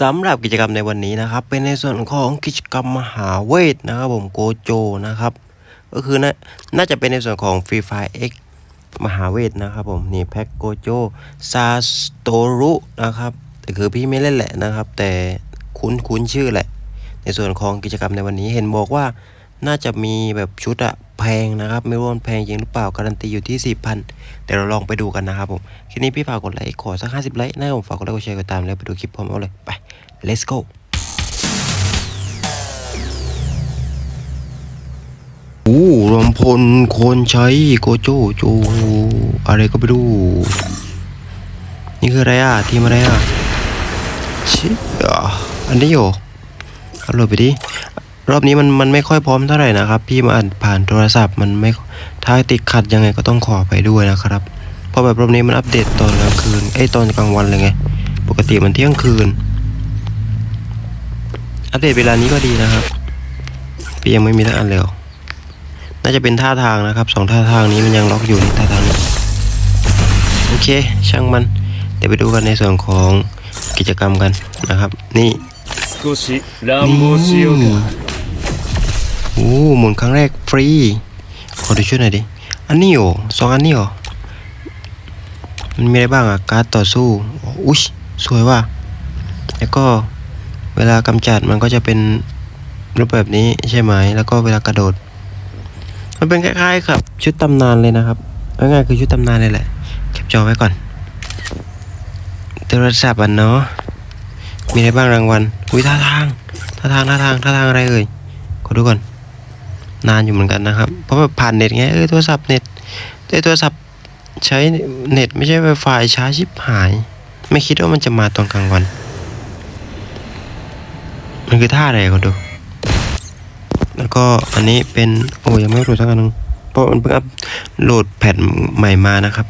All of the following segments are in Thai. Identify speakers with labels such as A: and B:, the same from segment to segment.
A: สำหรับกิจกรรมในวันนี้นะครับ เป็นในส่วนของกิจกรรมมหาเวทนะครับผมโกโจนะครับ ก็คือนะน่าจะเป็นในส่วนของ Free Fire X มหาเวทนะครับผมนี่แพ็กโกโจซาสโตรุนะครับแต่คือพี่ไม่เล่นแหละนะครับ แต่คุ้นคุ้นชื่อแหละ ในส่วนของกิจกรรมในวันนี้เห็นบอกว่าน่าจะมีแบบชุดอะ แพงนะครับ ไม่รู้ว่ามันแพงจริงหรือเปล่าการันตีอยู่ที่ 4,000 เดี๋ยวเราลองไปดูกันนะครับผมคลิปนี้พี่ฝากกดไลค์ขอสัก 50 ไลค์นะผมฝากกดไลค์กดแชร์กดตามแล้วไปดูคลิปพร้อมเอาเลยไป let's go โอ้รวมพลคนใช้โกโจโจอะไรก็ไม่รู้นี่คืออะไรอะ ทีมอะไรอะชิอันนี้โยเอาโหลดไปดิ รอบนี้มันมันไม่ค่อยพร้อมเท่าไหร่นะครับ พี่มาอ่านผ่านโทรศัพท์มันไม่ถ้าติดขัดยังไงก็ต้องขอไปด้วยนะครับ เพราะแบบรอบนี้มันอัปเดตตอนกลางคืนไอ้ตอนกลางวันเลยไง ปกติมันเที่ยงคืน อัปเดตเวลานี้ก็ดีนะครับ พี่ยังไม่มีท่าอันเร็วน่าจะเป็นท่าทางนะครับสองท่าทางนี้มันยังล็อกอยู่ในท่าทางนี้โอเค ช่างมันเดี๋ยวไปดูกันในส่วนของกิจกรรมกันนะครับ นี่นี่ อ้หมุนครั้งแรกฟรี ขอดูช่วยหน่อยดิ อันนี้โอสองอันนี้เหรอมันมีอะไรบ้างอะการต่อสู้อุ้ยสวยว่ะแล้วก็เวลากำจัดมันก็จะเป็นรูปแบบนี้ใช่ไหม แล้วก็เวลากระโดด มันเป็นคล้ายๆกับชุดตำนานเลยนะครับง่ายๆคือชุดตำนานเลยแหละแคปจอไว้ก่อนโทรศัพท์อะเนาะมีอะไรบ้างรางวัลอุ้ยท่าทางท่าทางท่าทางท่าทางอะไรเอ่ยขอดูก่อน นานอยู่เหมือนกันนะครับ เพราะแบบผ่านเน็ตไงเออโทรศัพท์เน็ตแต่โทรศัพท์ใช้เน็ตไม่ใช่ไวไฟช้าชิบหาย ไม่คิดว่ามันจะมาตอนกลางวัน มันคือท่าอะไรขอดู แล้วก็อันนี้เป็นโอ้ยังไม่โหลดสักอันนึงเพราะมันเพิ่งอัพโหลดแผ่นใหม่มานะครับ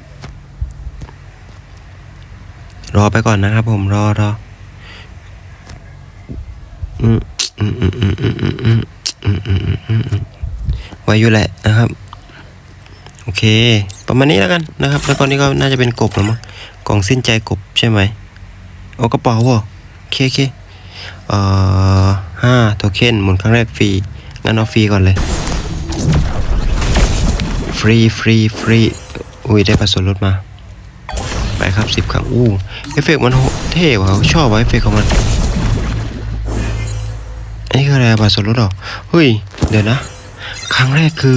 A: รอไปก่อนนะครับ ผมรอรออืมอืมอืมอืมอืมอืมอืมอืมอืมอืม ไว้อยู่แหละนะครับ โอเค ประมาณนี้แล้วกันนะครับ แล้วก็นี่ก็น่าจะเป็นกบแล้วมั้งกล่องสิ้นใจกบใช่ไหมโอ้กระเป๋าเหรอโอเคโอเคเอ่อห้าโทเค็นหมุนครั้งแรกฟรีงั้นเอาฟรีก่อนเลย ฟรีฟรีฟรีอุ้ยได้ปัสส่วนลดมา ไปครับสิบครั้งอู้เอฟเฟกต์มันโหเท่ว่ะชอบว่ะเอฟเฟกต์ของมันอันนี้คืออะไรอะบัตรส่วนลดหรอเฮ้ย เดี๋ยวนะ ครั้งแรกคือ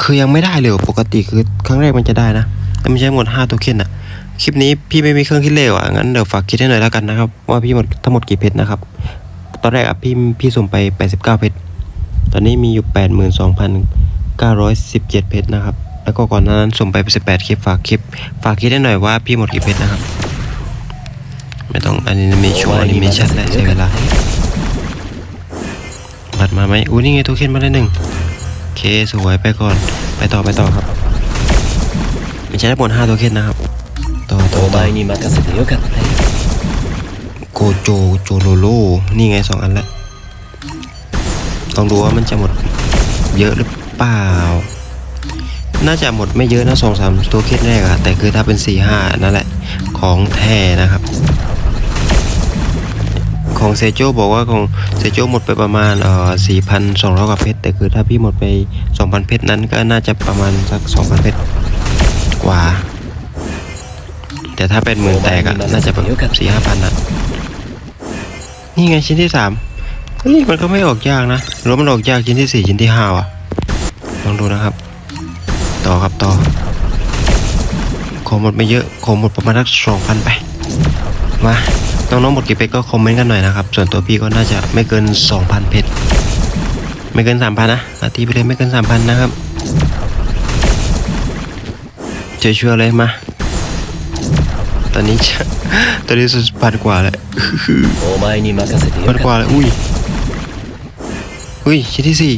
A: คือยังไม่ได้เลยปกติคือ ครั้งแรกมันจะได้นะแต่ไม่ใช่หมด5โทเค็นอะคลิปนี้พี่ไม่มีเครื่องคิดเลขอะงั้นเดี๋ยวฝากคิดให้หน่อยแล้วกันนะครับ ว่าพี่หมดทั้งหมดกี่เพชรนะครับ ตอนแรกอะพี่พี่ส่งไป 89 เพชรตอนนี้มีอยู่ 82,917 เพชรนะครับ แล้วก็ก่อนหนานั้นส่งไป 18 คลิปฝากคลิป ฝากคิดให้หน่อยว่าพี่หมดกี่เพชรนะครับ ไม่ต้องอันนี้มีช่วงอนิเมชันและใช้เวลาัตมาไหมอู้นี่ไงตัวเค็นมาได้หนึ่งเคสวยไปก่อน ไปต่อไปต่อครับไม่ใช่ได้หมดห้าตัวเค็นนะครับ ต่อต่อต่อ
B: นี่มากันสุดยอะกันเลย
A: โกโจโจโลโลนี่ไงสองอันละต้องดูว่ามันจะหมดเยอะหรือเปล่า น่าจะหมดไม่เยอะนะสองสามตัวเค็สแรกอะแต่คือถ้าเป็นสี่ห้านั่นแหละ ของแท้นะครับ ของเซโจบอกว่าของเซโจหมดไปประมาณเอ่อสี่พันสองร้อยกว่าเพชรแต่คือถ้าพี่หมดไปสองพันเพชรนั้นก็น่าจะประมาณสักสองพันเพชรกว่า แต่ถ้าเป็นหมื่นแตกอะน่าจะแบบสี่ห้าพันอะนี่ไงชิ้นที่สามเฮ้ยมันก็ไม่ออกยากนะหรือว่ามันออกยากชิ้นที่สี่ชิ้นที่ห้าอะลองดูนะครับ ต่อครับต่อของหมดไม่เยอะของหมดประมาณสักสองพันไปมา น้องๆหมดกี่เพชรก็คอมเมนต์กันหน่อยนะครับ ส่วนตัวพี่ก็น่าจะไม่เกิน 2,000 เพชร ไม่เกิน 3,000 นะนาทีไปเลยไม่เกิน 3,000 นะครับเชื่อเชื่อเลยมา ตอนนี้จะตอนนี้สุดพันกว่าแล้วพันกว่าแล้วอุ้ย อุ้ย ชิ้นที่สี่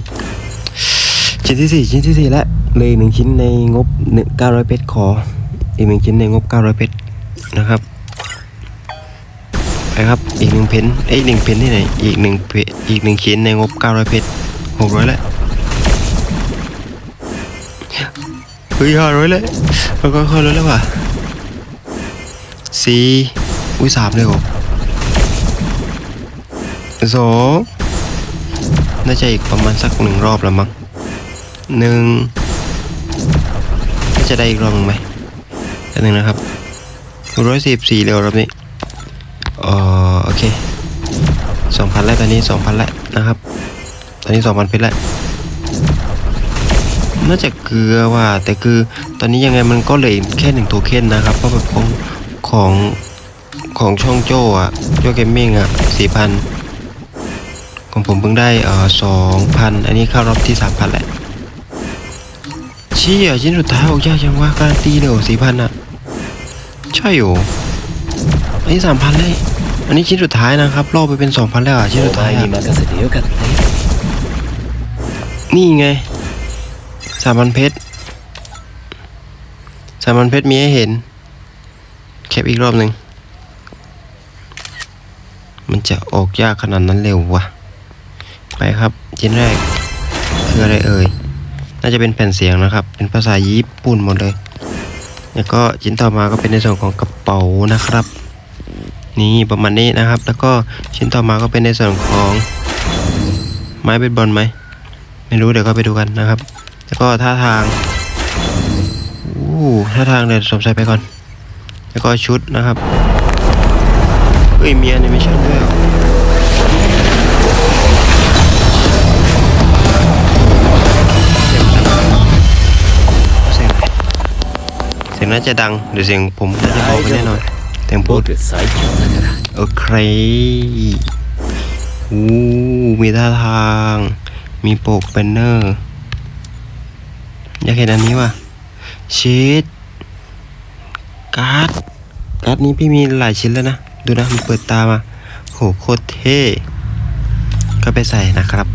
A: ชิ้นที่สี่ชิ้นที่สี่แล้วเลยหนึ่งชิ้นในงบเก้าร้อยเพชรขอ อีกหนึ่งชิ้นในงบเก้าร้อยเพชรนะครับ ไปครับ อีกหนึ่งเพนเอ้ยหนึ่งเพนที่ไหน อีกหนึ่งเพอีกหนึ่งชิ้นในงบเก้าร้อยเพชรหกร้อยแล้วเฮ้ยห้าร้อยแล้วแล้วก็ค่อยลดแล้วว่ะสี่อุ้ยสามเลยเหรอสองน่าจะอีกประมาณสักหนึ่งรอบแล้วมั้งหนึ่งน่าจะได้อีกรอบหนึ่งไหมอันหนึ่งนะครับร้อยสิบสี่เร็วรอบนี้ อ๋อโอเคสองพันแล้วตอนนี้สองพันแล้วนะครับ ตอนนี้สองพันเพชรแล้วน่าจะเกลือว่ะแต่คือตอนนี้ยังไงมันก็เหลือแค่หนึ่งโทเค็นนะครับเพราะแบบของของของช่องโจ้อะโจ้เกมมิ่งอะสี่พันของผมเพิ่งได้เอ่อสองพันอันนี้เข้ารอบที่สามพันแหละเชี่ยชิ้นสุดท้ายออกยากจังวะการันตีเลยสี่พันอะใช่โห อันนี้สามพันเลย อันนี้ชิ้นสุดท้ายนะครับล่อไปเป็นสองพันแล้วอะชิ้นสุดท้ายอะ
B: น
A: นี่ไงสามพันเพชรสามพันเพชรมีให้เห็นแคปอีกรอบหนึ่งมันจะออกยากขนาดนั้นเร็ววะไปครับชิ้นแรกคืออะไรเอ่ยน่าจะเป็นแผ่นเสียงนะครับ เป็นภาษาญี่ปุ่นหมดเลย แล้วก็ชิ้นต่อมาก็เป็นในส่วนของกระเป๋านะครับ นี่ประมาณนี้นะครับ แล้วก็ชิ้นต่อมาก็เป็นในส่วนของไม้เบสบอลไหม ไม่รู้เดี๋ยวก็ไปดูกันนะครับ แล้วก็ท่าทางอู้ท่าทางเดี๋ยวสมใส่ไปก่อน แล้วก็ชุดนะครับเฮ้ยมีแอนิเมชันด้วยเหรอเสียงเสียงน่าจะดังเดี๋ยวเสียงผมน่าจะเบาไปแน่นอน แต่งโพดโอเคอู้มีท่าทาง มีโปกเปนเนอร์ อยากเห็นอันนี้ว่ะเชดการ์ด การ์ดนี้พี่มีหลายชิ้นแล้วนะ ดูนะ มันเปิดตามาโหโคตรเท่ก็ไปใส่นะครับ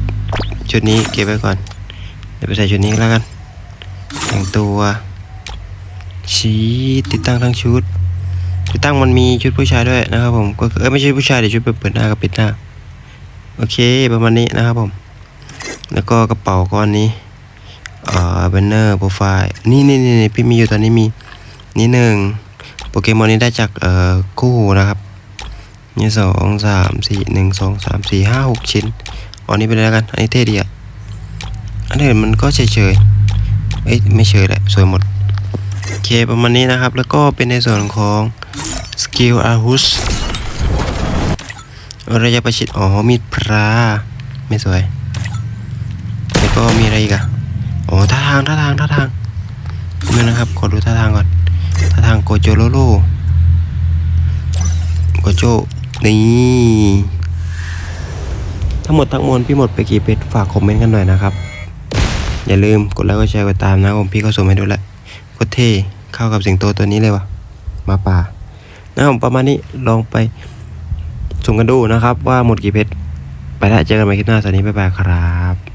A: ชุดนี้เก็บไว้ก่อน เดี๋ยวไปใส่ชุดนี้แล้วกัน แต่งตัว ชี้ติดตั้งทั้งชุด ติดตั้งมันมีชุดผู้ชายด้วยนะครับผมก็เออไม่ใช่ผู้ชายเดี๋ยวชุดเปิดหน้ากับปิดหน้าโอเคประมาณนี้นะครับผม แล้วก็กระเป๋าก้อนนี้เอ่อเบนเนอร์โปรไฟล์นี่นี่นี่พี่มีอยู่ตอนนี้มีนี่หนึ่งโปเกมอนนี้ได้จากเอ่อคู่นะครับนี่สองสามสี่หนึ่งสองสามสี่ห้าหกชิ้นอันนี้ไปเลยแล้วกันอันนี้เท่ดีอะอันอื่นมันก็เฉยเฉยเอ้ยไม่เฉยแหละสวยหมดโอเคประมาณนี้นะครับ แล้วก็เป็นในส่วนของ สกิลอาหุสระยะประชิดอ๋อมีดพระไม่สวย แล้วก็มีอะไรอีกอะอ๋อท่าทางท่าทางท่าทางนี่นะครับ ขอดูท่าทางก่อน ท่าทางโกโจโรโรโกโจนี่ทั้งหมดทั้งมวลพี่หมดไปกี่เพชรฝากคอมเมนต์กันหน่อยนะครับ อย่าลืมกดไลค์กดแชร์กดตามนะผมพี่ก็ส่งให้ดูแหละโคตรเท่เข้ากับสิงโตตัวนี้เลยวะมาป่า นะครับประมาณนี้ลองไปสุ่มกันดูนะครับ ว่าหมดกี่เพชรไปแล้วเจอกันใหม่คลิปหน้าสวัสดีบ๊ายบายครับ